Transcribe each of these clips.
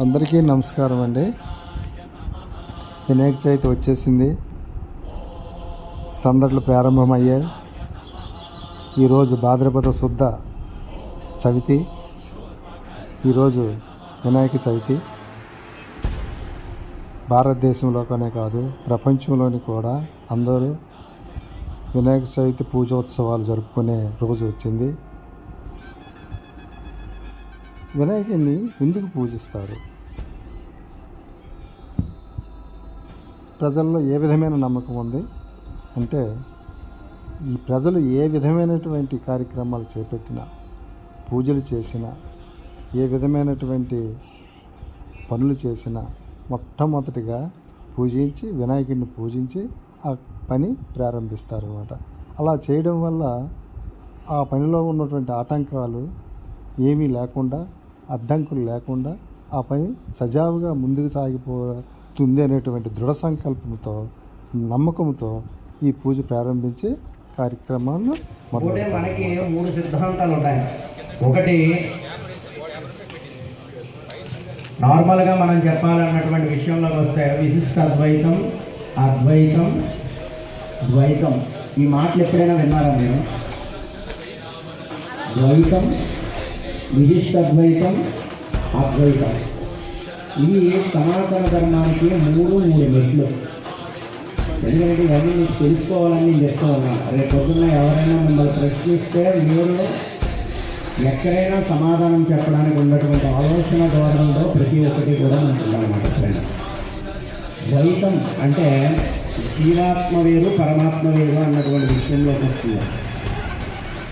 అందరికీ నమస్కారం అండి. వినాయక చవితి వచ్చేసింది. సందడులు ప్రారంభమయ్యాయి. ఈరోజు భాద్రపద శుద్ధ చవితి. ఈరోజు వినాయక చవితి. భారతదేశంలోనే కాదు ప్రపంచంలోని కూడా అందరూ వినాయక చవితి పూజోత్సవాలు జరుపుకునే రోజు వచ్చింది. వినాయకుడిని ఎందుకు పూజిస్తారు? ప్రజల్లో ఏ విధమైన నమ్మకం ఉంది? అంటే ఈ ప్రజలు ఏ విధమైనటువంటి కార్యక్రమాలు చేపట్టినా పూజలు చేసినా ఏ విధమైనటువంటి పనులు చేసినా మొట్టమొదటిగా పూజించి వినాయకుడిని పూజించి ఆ పని ప్రారంభిస్తారు అలా చేయడం వల్ల ఆ పనిలో ఉన్నటువంటి ఆటంకాలు ఏమీ లేకుండా అడ్డంకులు లేకుండా ఆ పని సజావుగా ముందుకు సాగిపోతుంది అనేటువంటి దృఢ సంకల్పంతో నమ్మకంతో ఈ పూజ ప్రారంభించి కార్యక్రమాన్ని మనకి మూడు సిద్ధాంతాలు ఉంటాయి. ఒకటి నార్మల్గా మనం చెప్పాలన్నటువంటి విషయంలోకి వస్తే విశిష్ట అద్వైతం అద్వైతం ద్వైతం. ఈ మాటలు ఎప్పుడైనా విన్నారా మీరు? ద్వైతం విశిష్ట అద్వైతం. అద్వైతం ఇవి సనాతన ధర్మానికి మూడు మూడు మెట్లు. ఎందుకంటే ఇవన్నీ మీకు తెలుసుకోవాలని నేను చెప్తా ఉన్నాను రేపు పొద్దున్న ఎవరైనా మిమ్మల్ని ప్రశ్నిస్తే మీరు ఎక్కడైనా సమాధానం చెప్పడానికి ఉన్నటువంటి ఆలోచన ధోరణిలో ప్రతి ఒక్కటి కూడా ఉంటుందన్నమాట ఫ్రెండ్స్ ద్వైతం అంటే జీవాత్మ వేరు పరమాత్మ వేరు అన్నటువంటి విషయంలోకి వస్తుంది.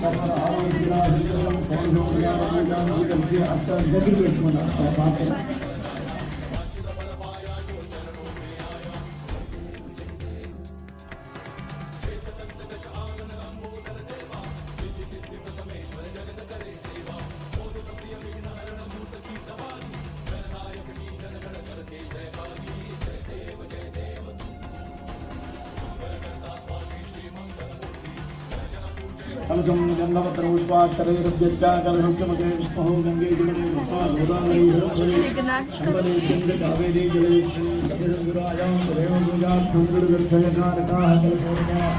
कलशं गन्धपत्रपुष्पाक्षरैरुद्यत्या कलशं च मकरे विष्णुः गङ्गे जगने विष्णुः कलशं गन्धपत्रपुष्पाक्षरैरभ्यत्याकलशंसमग्रे विष्णुः गङ्गे जुगणे गोदावरीशम्बले चन्द्रकावेरी जलेशङ्गुरायां तदेव पूजार्थं गुरुगर्षयकारकाः कलशोर्णा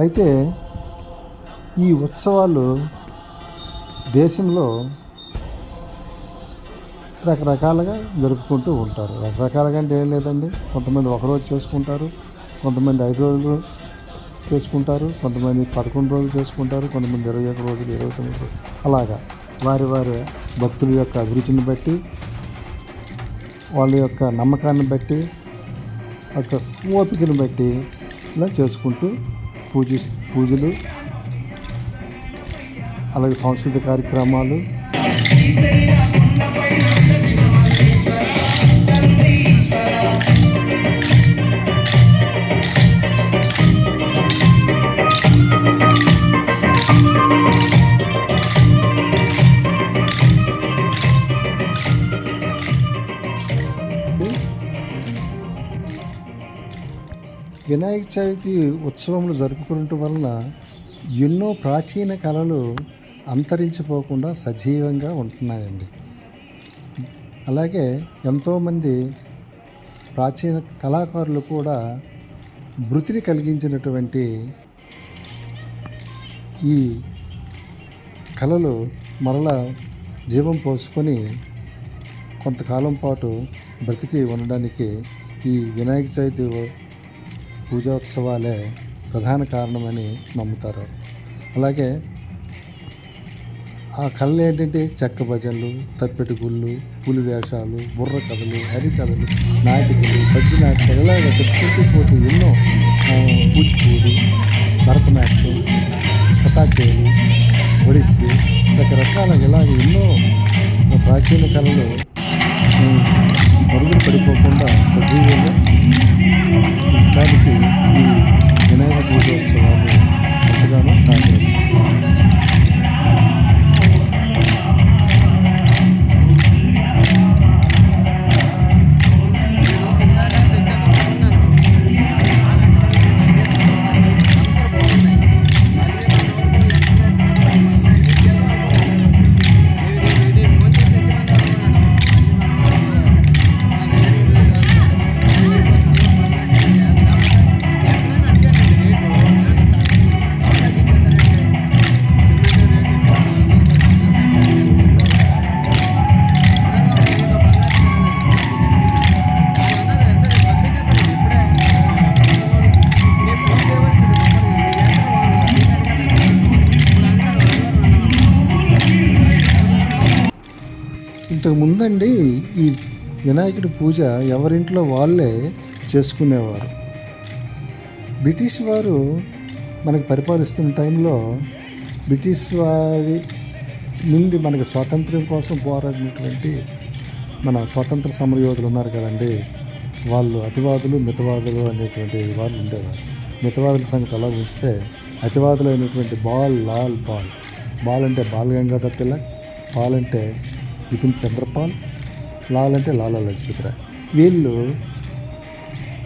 అయితే ఈ ఉత్సవాలు దేశంలో రకరకాలుగా జరుపుకుంటూ ఉంటారు. రకరకాలుగా అంటే ఏం లేదండి. కొంతమంది ఒకరోజు చేసుకుంటారు కొంతమంది ఐదు రోజులు చేసుకుంటారు కొంతమంది పదకొండు రోజులు చేసుకుంటారు కొంతమంది ఇరవై ఒక రోజులు ఇరవై తొమ్మిది రోజులు. అలాగా వారి వారి భక్తుల యొక్క అభిరుచిని బట్టి వాళ్ళ యొక్క నమ్మకాన్ని బట్టి యొక్క ఓపికను బట్టి ఇలా చేసుకుంటూ పూజ పూజలు అలాగే సాంస్కృతిక కార్యక్రమాలు. వినాయక చవితి ఉత్సవములు జరుపుకోవటం వలన ఎన్నో ప్రాచీన కళలు అంతరించిపోకుండా సజీవంగా ఉంటున్నాయండి. అలాగే ఎంతోమంది ప్రాచీన కళాకారులు కూడా భృతిని కలిగించినటువంటి ఈ కళలు మరలా జీవం పోసుకొని కొంతకాలం పాటు బ్రతికి ఉండడానికి ఈ వినాయక చవితి పూజోత్సవాలే ప్రధాన కారణమని నమ్ముతారు. అలాగే ఆ కళలు ఏంటంటే చెక్క భజనలు తప్పెటి గుళ్ళు పులి వేషాలు బుర్ర కథలు హరికథలు నాటికలు పద్య నాటకాలు ఇలాగ చెప్పుకుంటూ పోతే ఎన్నో కూచిపూడి భరతనాట్యం కథాకేలు ఒడిస్సీ రకరకాల ఇలాగ ఎన్నో ప్రాచీన కళలు ఉమ్, పడిపోకుండా సజీవంగా దానికి ఈ వినాయక పూజోత్సవాలు ఎంతగానో వినాయకుడి పూజ ఎవరింట్లో వాళ్ళే చేసుకునేవారు. బ్రిటిష్ వారు మనకు పరిపాలిస్తున్న టైంలో బ్రిటిష్ వారి నుండి మనకు స్వాతంత్ర్యం కోసం పోరాడినటువంటి మన స్వాతంత్ర సమరయోధులు ఉన్నారు కదండి. వాళ్ళు అతివాదులు మితవాదులు అనేటువంటి వాళ్ళు ఉండేవారు. మితవాదుల సంగతి అలా ఉంచితే అతివాదులు అయినటువంటి బాల్ లాల్ బాల్ బాల్ అంటే బాల్ గంగాధర్ తిలక్ పాల్ అంటే బిపిన్ చంద్రపాల్ లాల్ అంటే లాలా లజపతి రాయ్ వీళ్ళు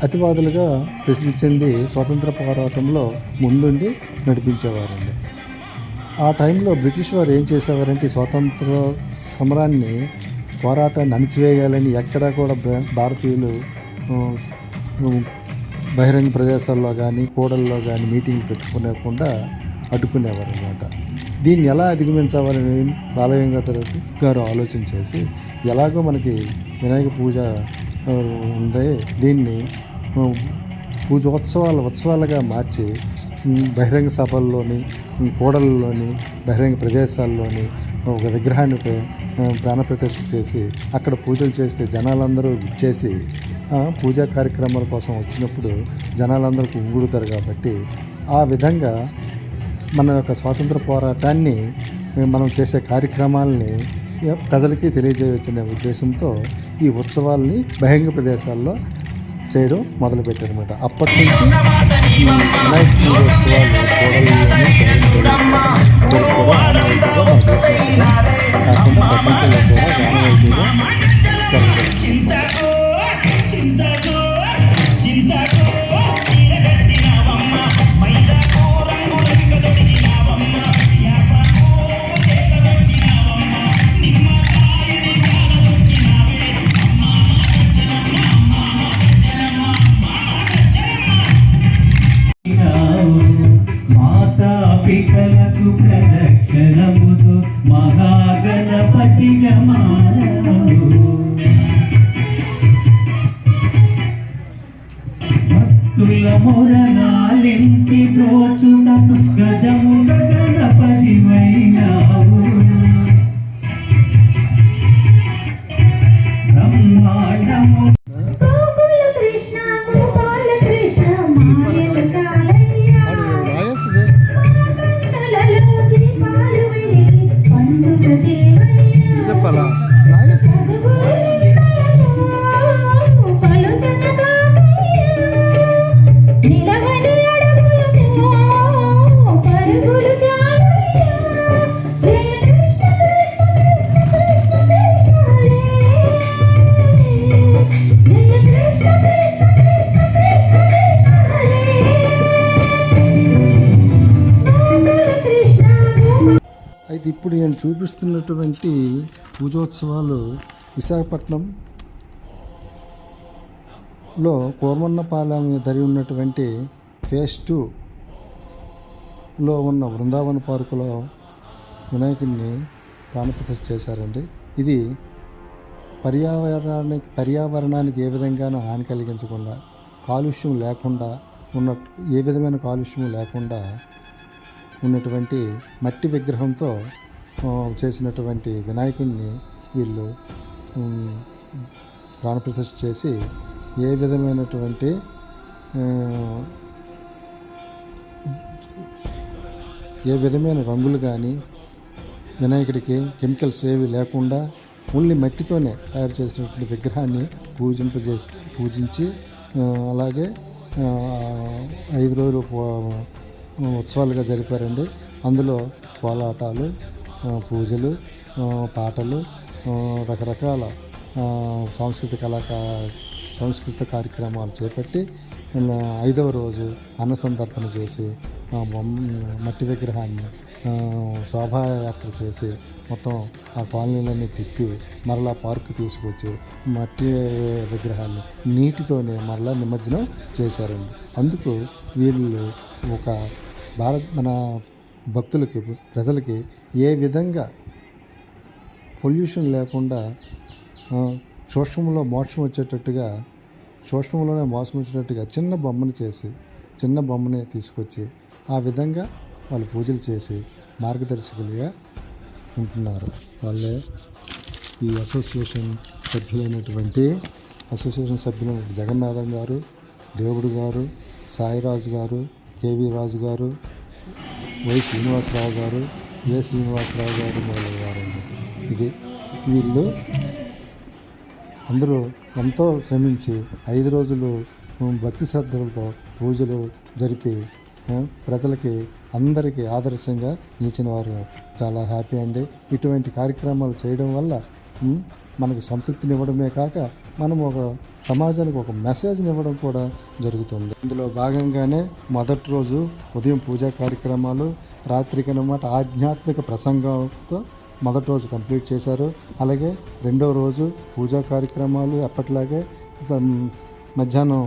అతివాదులుగా ప్రసిద్ధి చెంది స్వాతంత్ర పోరాటంలో ముందుండి నడిపించేవారండి. ఆ టైంలో బ్రిటిష్ వారు ఏం చేసేవారంటే స్వాతంత్ర సమరాన్ని పోరాటాన్ని అణిచివేయాలని ఎక్కడా కూడా భా- భారతీయులు బహిరంగ ప్రదేశాల్లో కానీ కూడల్లో కానీ మీటింగ్లు పెట్టుకునేకుండా అడ్డుకునేవారు అనమాట దీన్ని ఎలా అధిగమించాలని బాలగంగాధర గారు ఆలోచన చేసి ఎలాగో మనకి వినాయక పూజ ఉంది దీన్ని పూజ పూజోత్సవాల ఉత్సవాలుగా మార్చి బహిరంగ సభల్లోని కూడలలోని బహిరంగ ప్రదేశాల్లోని ఒక విగ్రహాన్ని ప్రాణప్రతిష్ఠ చేసి అక్కడ పూజలు చేస్తే జనాలందరూ ఇచ్చేసి పూజా కార్యక్రమాల కోసం వచ్చినప్పుడు జనాలందరూ కుంగుడుతారు కాబట్టి ఆ విధంగా మన యొక్క స్వాతంత్ర పోరాటాన్ని మనం చేసే కార్యక్రమాలని ప్రజలకి తెలియజేయవచ్చనే ఉద్దేశంతో ఈ ఉత్సవాల్ని బహిరంగ ప్రదేశాల్లో చేయడం మొదలుపెట్టారనమాట అప్పటి నుంచి ఈ వినాయక పూజ ఉత్సవాలు కోడల్లోని ఆనవాయితీగా మన కాకుండా ప్రపంచంలో కూడా ఆనవాయితీగా జరగవచ్చు ఇప్పుడు నేను చూపిస్తున్నటువంటి పూజోత్సవాలు విశాఖపట్నం లో కోర్మన్నపాలెం ధరి ఉన్నటువంటి ఫేస్ టూలో ఉన్న బృందావన పార్కులో వినాయకుడిని ప్రాణప్రతిష్ఠ చేశారండి. ఇది పర్యావరణానికి పర్యావరణానికి ఏ విధంగానూ హాని కలిగించకుండా కాలుష్యం లేకుండా ఉన్న ఏ విధమైన కాలుష్యం లేకుండా ఉన్నటువంటి మట్టి విగ్రహంతో చేసినటువంటి వినాయకుడిని వీళ్ళు ప్రాణప్రతిష్ఠ చేసి ఏ విధమైనటువంటి ఏ విధమైన రంగులు కానీ వినాయకుడికి కెమికల్స్ ఏవి లేకుండా ఓన్లీ మట్టితోనే తయారు చేసినటువంటి విగ్రహాన్ని పూజింపజేసి పూజించి అలాగే ఐదు రోజులు ఉత్సవాలుగా జరిపారండి. అందులో కోలాటాలు పూజలు పాటలు రకరకాల సాంస్కృతిక కళాకా సాంస్కృతిక కార్యక్రమాలు చేపట్టి ఐదవ రోజు అన్న సందర్పణ చేసి మట్టి విగ్రహాన్ని శోభాయాత్ర చేసి మొత్తం ఆ కాలనీలన్నీ తిప్పి మరలా పార్కు తీసుకొచ్చి మట్టి విగ్రహాన్ని నీటితోనే మరలా నిమజ్జనం చేశారండి. అందుకు వీళ్ళు ఒక భారత్ మన భక్తులకి ప్రజలకి ఏ విధంగా పొల్యూషన్ లేకుండా సూక్ష్మంలో మోక్షం వచ్చేటట్టుగా సూక్ష్మంలోనే మోసం వచ్చేటట్టుగా చిన్న బొమ్మను చేసి చిన్న బొమ్మని తీసుకొచ్చి ఆ విధంగా వాళ్ళు పూజలు చేసి మార్గదర్శకులుగా ఉంటున్నారు. వాళ్ళే ఈ అసోసియేషన్ సభ్యులైనటువంటి అసోసియేషన్ సభ్యులైన జగన్నాథం గారు దేవుడు గారు సాయిరాజు గారు కేవీ రాజు గారు వై శ్రీనివాసరావు గారు ఏ శ్రీనివాసరావు గారు మొదలైన వారండి ఇది వీళ్ళు అందరూ ఎంతో శ్రమించి ఐదు రోజులు భక్తి శ్రద్ధలతో పూజలు జరిపి ప్రజలకి అందరికీ ఆదర్శంగా నిలిచిన వారు చాలా హ్యాపీ అండి. ఇటువంటి కార్యక్రమాలు చేయడం వల్ల మనకు సంతృప్తినివ్వడమే కాక మనం ఒక సమాజానికి ఒక మెసేజ్ని ఇవ్వడం కూడా జరుగుతుంది. ఇందులో భాగంగానే మొదటి రోజు ఉదయం పూజా కార్యక్రమాలు రాత్రికి అనమాట ఆధ్యాత్మిక ప్రసంగంతో మొదటి రోజు కంప్లీట్ చేశారు. అలాగే రెండవ రోజు పూజా కార్యక్రమాలు ఎప్పటిలాగే మధ్యాహ్నం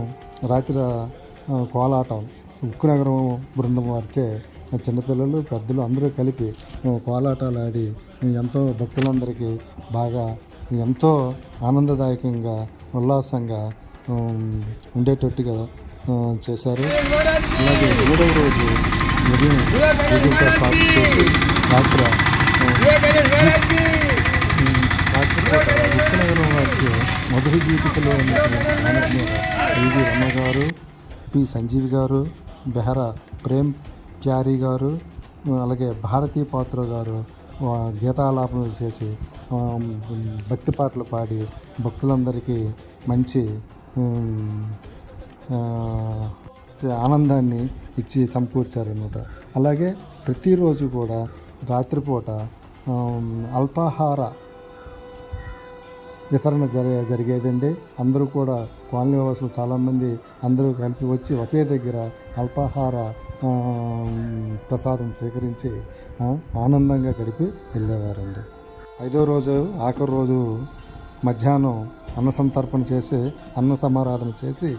రాత్రి కోలాటం ఉక్కునగరం బృందం వారిచే చిన్నపిల్లలు పెద్దలు అందరూ కలిపి కోలాటాలు ఆడి ఎంతో భక్తులందరికీ బాగా ఎంతో ఆనందదాయకంగా ఉల్లాసంగా ఉండేటట్టుగా చేశారు. అలాగే మూడవ రోజు ఉదయం స్టార్ట్ చేసి రాత్రి రాత్రిపూట వారికి మధుర గీతికలో ఉన్నటువంటి ఈవి పివి రమ గారు పి సంజీవ్ గారు బెహరా ప్రేమ్ ప్యారీ గారు అలాగే భారతీ పాత్ర గారు గీతాలాపనలు చేసి భక్తి పాటలు పాడి భక్తులందరికీ మంచి ఆనందాన్ని ఇచ్చి సమకూర్చారనమాట అలాగే ప్రతిరోజు కూడా రాత్రిపూట అల్పాహార వితరణ జరి జరిగేదండి. అందరూ కూడా కాలనీ వాసులు చాలామంది అందరూ కలిపి వచ్చి ఒకే దగ్గర అల్పాహార ప్రసాదం సేకరించి ఆనందంగా గడిపి వెళ్ళేవారండి. ఐదో రోజు ఆఖరి రోజు మధ్యాహ్నం అన్న సంతర్పణ చేసి అన్న సమారాధన చేసి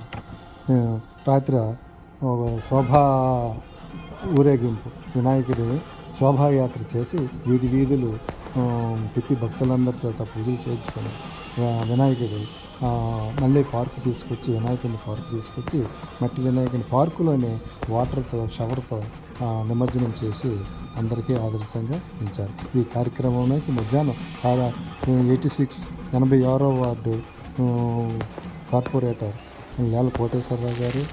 రాత్రి ఒక శోభా ఊరేగింపు. వినాయకుడి శోభాయాత్ర చేసి వీధి వీధులు తిప్పి భక్తులందరితో పూజలు చేయించుకొని వినాయకుడు మళ్ళీ పార్కు తీసుకొచ్చి వినాయకుడిని పార్కు తీసుకొచ్చి మట్టి వినాయకుని పార్కులోనే వాటర్తో షవర్తో నిమజ్జనం చేసి అందరికీ ఆదర్శంగా ఉంచారు. ఈ కార్యక్రమానికి మధ్యాహ్నం కాదా ఎయిటీ సిక్స్ ఎనభై ఆరో వార్డు కార్పొరేటర్ లేల కోటేశ్వరరావు గారు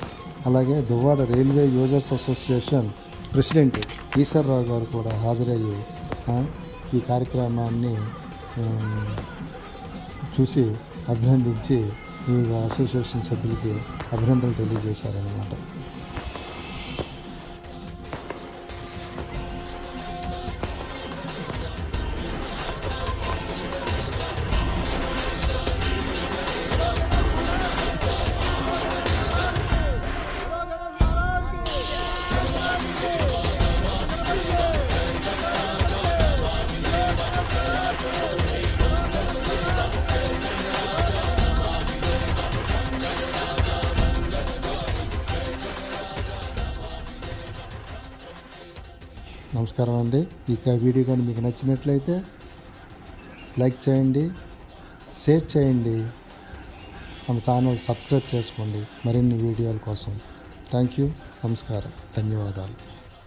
అలాగే Duvvada railway users association president Eswararao garu కూడా హాజరయ్యి ఈ కార్యక్రమాన్ని చూసి అభినందించి ఈ అసోసియేషన్ సభ్యులకి అభినందనలు తెలియజేశారన్నమాట. నమస్కారం అండి. ఇక వీడియో కానీ మీకు నచ్చినట్లయితే లైక్ చేయండి షేర్ చేయండి. మన ఛానల్ సబ్స్క్రైబ్ చేసుకోండి. మరిన్ని వీడియోల కోసం. థ్యాంక్ యూ నమస్కారం. ధన్యవాదాలు.